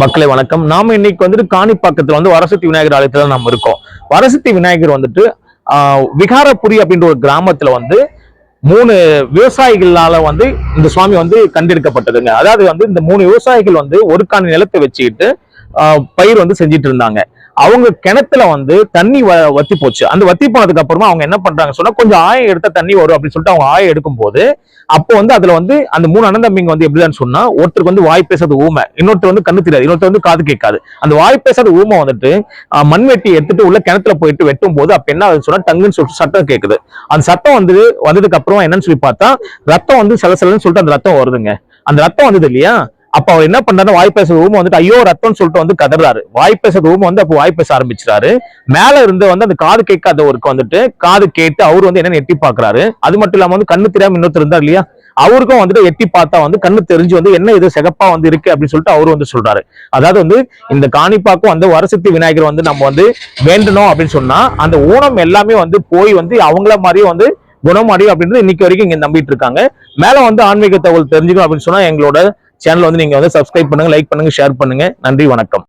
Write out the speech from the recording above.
மக்களை வணக்கம். நாம இன்னைக்கு வந்துட்டு காணிப்பாக்கத்துல வந்து வரசத்தி விநாயகர் ஆலயத்துல நம்ம இருக்கோம். வரசத்தி விநாயகர் வந்துட்டு ஆஹ், விகாரபுரி அப்படின்ற ஒரு கிராமத்துல வந்து மூணு விவசாயிகளால வந்து இந்த சுவாமி வந்து கண்டெடுக்கப்பட்டதுங்க. அதாவது வந்து இந்த மூணு விவசாயிகள் வந்து ஒரு காணி நிலத்தை வச்சுக்கிட்டு ஆஹ், பயிர் வந்து செஞ்சிட்டு இருந்தாங்க. அவங்க கிணத்துல வந்து தண்ணி வ- வத்தி போச்சு. அந்த வத்தி போனதுக்கு அப்புறமா அவங்க என்ன பண்றாங்க சொன்னா கொஞ்சம் ஆயம் எடுத்தா தண்ணி வரும் அப்படின்னு சொல்லிட்டு அவங்க ஆயம் எடுக்கும் போது அப்போ வந்து அதுல வந்து அந்த மூணு அண்ணன் தம்பிங்க வந்து எப்படிதான் சொன்னா ஒருத்தருக்கு வந்து வாய் பேசாத ஊமை இன்னொருத்தர் வந்து கண்ணு தெரியாது இன்னொருத்தர் வந்து காது கேட்காது. அந்த வாய் பேசாத ஊமை வந்துட்டு மண்வெட்டி எடுத்துட்டு உள்ள கிணத்துல போயிட்டு வெட்டும் போது அப்ப என்ன ஆகுதுன்னு சொன்னா டங்குன்னு சொல்லிட்டு சட்டம் கேக்குது. அந்த சட்டம் வந்து வந்ததுக்கு அப்புறமா என்னன்னு சொல்லி பார்த்தா ரத்தம் வந்து சலசலன்னு சொல்லிட்டு அந்த ரத்தம் வருதுங்க. அந்த ரத்தம் வந்தது இல்லையா? அப்ப அவர் என்ன பண்றாரு வாய் பேச ஊமை வந்துட்டு ஐயோ ரத்தம்னு சொல்லிட்டு வந்து கதறாரு. வாய் பேச ரூம் வந்து அப்போ வாய் பேச ஆரம்பிச்சிட்டாரு. மேல இருந்து வந்து அந்த காது கேட்காதவருக்கு வந்துட்டு காது கேட்டு அவர் வந்து என்ன எட்டி பாக்குறாரு. அது மட்டும் இல்லாம வந்து கண்ணு தெரியாம இன்னொருத்தர் இருந்தார் இல்லையா? அவருக்கும் வந்துட்டு எட்டி பார்த்தா வந்து கண்ணு தெரிஞ்சு வந்து என்ன இது சிகப்பா வந்து இருக்கு அப்படின்னு சொல்லிட்டு அவரு வந்து சொல்றாரு. அதாவது வந்து இந்த காணிப்பாக்கும் வந்து வரசக்தி விநாயகர் வந்து நம்ம வந்து வேண்டணும் அப்படின்னு சொன்னா அந்த ஊனம் எல்லாமே வந்து போய் வந்து அவங்கள மாதிரியே வந்து குணமடையும் அப்படின்றது இன்னைக்கு வரைக்கும் இங்க நம்பிட்டு இருக்காங்க. மேல வந்து ஆன்மீக தகவல் தெரிஞ்சுக்கணும் அப்படின்னு சொன்னா எங்களோட சேனல் வந்து நீங்க வந்து சப்ஸ்கிரைப் பண்ணுங்க லைக் பண்ணுங்க ஷேர் பண்ணுங்க. நன்றி வணக்கம்.